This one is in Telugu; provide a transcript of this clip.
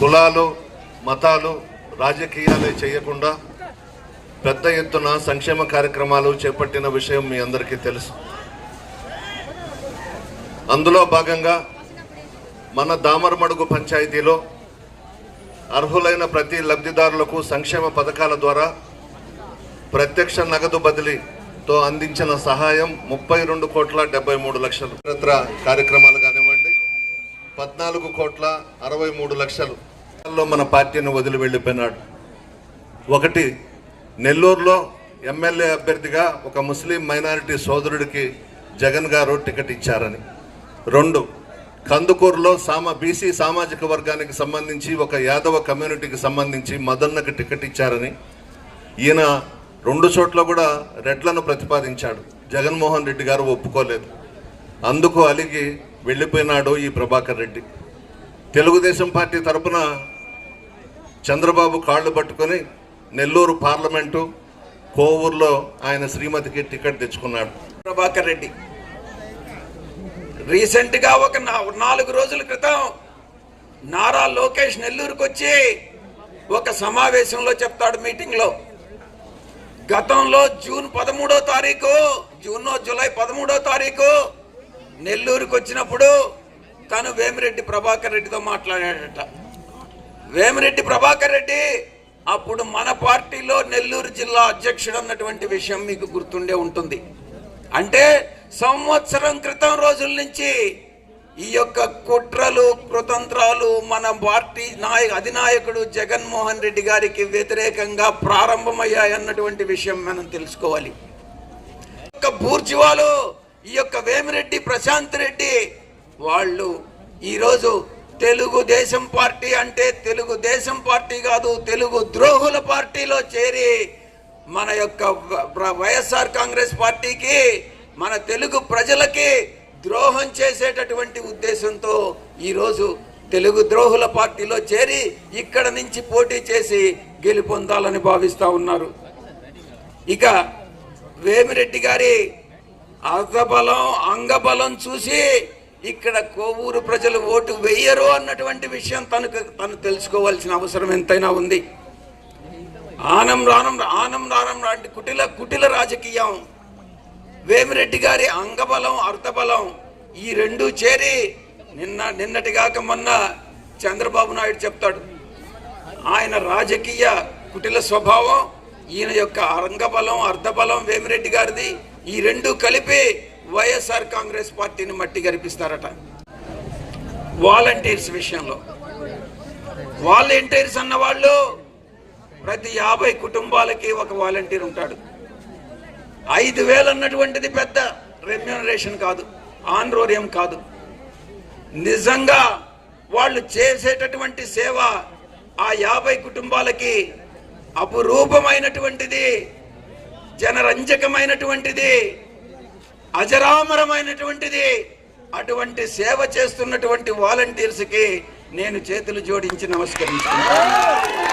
కులాలు మతాలు రాజకీయాలు చేయకుండా పెద్ద ఎత్తున సంక్షేమ కార్యక్రమాలు చేపట్టిన విషయం మీ అందరికీ తెలుసు. అందులో భాగంగా మన దామరమడుగు పంచాయతీలో అర్హులైన ప్రతి లబ్ధిదారులకు సంక్షేమ పథకాల ద్వారా ప్రత్యక్ష నగదు బదిలీతో అందించిన సహాయం ముప్పై రెండు కోట్ల డెబ్బై మూడు లక్షలు. ఇతరత్ర కార్యక్రమాలు కానివ్వండి పద్నాలుగు కోట్ల అరవై మూడు లక్షలు. మన పార్టీని వదిలి వెళ్ళిపోయినాడు. ఒకటి నెల్లూరులో ఎమ్మెల్యే అభ్యర్థిగా ఒక ముస్లిం మైనారిటీ సోదరుడికి జగన్ గారు టికెట్ ఇచ్చారని. రెండు కందుకూరులో సామ బీసీ సామాజిక వర్గానికి సంబంధించి ఒక యాదవ కమ్యూనిటీకి సంబంధించి మదన్నకి టికెట్ ఇచ్చారని. ఈయన రెండు చోట్ల కూడా రెడ్లను ప్రతిపాదించాడు. జగన్మోహన్ రెడ్డి గారు ఒప్పుకోలేదు. అందుకు అలిగి వెళ్ళిపోయినాడు ఈ ప్రభాకర్ రెడ్డి. తెలుగుదేశం పార్టీ తరపున చంద్రబాబు కాళ్ళు పట్టుకొని నెల్లూరు పార్లమెంటు కోవూరులో ఆయన శ్రీమతికి టికెట్ తెచ్చుకున్నాడు. ప్రభాకర్ రెడ్డి. రీసెంట్గా ఒక నా- నాలుగు రోజుల క్రితం నారా లోకేష్ నెల్లూరుకు వచ్చి ఒక సమావేశంలో చెప్తాడు మీటింగ్లో. గతంలో జూన్ పదమూడో తారీఖు జూన్ జూలై పదమూడో తారీఖు నెల్లూరుకు వచ్చినప్పుడు తను వేమిరెడ్డి ప్రభాకర్ రెడ్డితో మాట్లాడాడట. వేమిరెడ్డి ప్రభాకర్ రెడ్డి అప్పుడు మన పార్టీలో నెల్లూరు జిల్లా అధ్యక్షుడు అన్నటువంటి విషయం మీకు గుర్తుండే ఉంటుంది. అంటే సంవత్సరం క్రితం రోజుల నుంచి ఈ యొక్క కుట్రలు కృతంత్రాలు మన పార్టీ నాయ అధినాయకుడు జగన్మోహన్ రెడ్డి గారికి వ్యతిరేకంగా ప్రారంభమయ్యాయి అన్నటువంటి విషయం మనం తెలుసుకోవాలి. యొక్క బూర్జువాలు ఈ యొక్క వేమిరెడ్డి ప్రశాంత్ రెడ్డి వాళ్ళు ఈరోజు తెలుగుదేశం పార్టీ అంటే తెలుగుదేశం పార్టీ కాదు తెలుగు ద్రోహుల పార్టీలో చేరి మన యొక్క వైఎస్ఆర్ కాంగ్రెస్ పార్టీకి మన తెలుగు ప్రజలకి ద్రోహం చేసేటటువంటి ఉద్దేశంతో ఈరోజు తెలుగు ద్రోహుల పార్టీలో చేరి ఇక్కడ నుంచి పోటీ చేసి గెలుపొందాలని భావిస్తా ఉన్నారు. ఇక వేమిరెడ్డి గారి అర్థబలం అంగబలం చూసి ఇక్కడ కోవూరు ప్రజలు ఓటు వేయరు అన్నటువంటి విషయం తనకు తను తెలుసుకోవాల్సిన అవసరం ఎంతైనా ఉంది. ఆనం రానం ఆనం రానం లాంటి కుటిల కుటిల రాజకీయం. వేమిరెడ్డి గారి అంగబలం అర్థబలం ఈ రెండు చేరి నిన్న నిన్నటిగాక మొన్న చంద్రబాబు నాయుడు చెప్తాడు. ఆయన రాజకీయ కుటిల స్వభావం ఈయన యొక్క అంగబలం అర్ధబలం వేమిరెడ్డి గారిది ఈ రెండు కలిపి వైఎస్ఆర్ కాంగ్రెస్ పార్టీని మట్టి గరిపిస్తారట. వాలంటీర్స్ విషయంలో. వాలంటీర్స్ అన్న వాళ్ళు ప్రతి యాభై కుటుంబాలకి ఒక వాలంటీర్ ఉంటాడు. ఐదు వేలు అన్నటువంటిది పెద్ద రెమ్యూనరేషన్ కాదు ఆన్రోరియం కాదు. నిజంగా వాళ్ళు చేసేటటువంటి సేవ ఆ యాభై కుటుంబాలకి అపురూపమైనటువంటిది జనరంజకమైనటువంటిది అజరామరమైనటువంటిది. అటువంటి సేవ చేస్తున్నటువంటి వాలంటీర్స్కి నేను చేతులు జోడించి నమస్కరించాను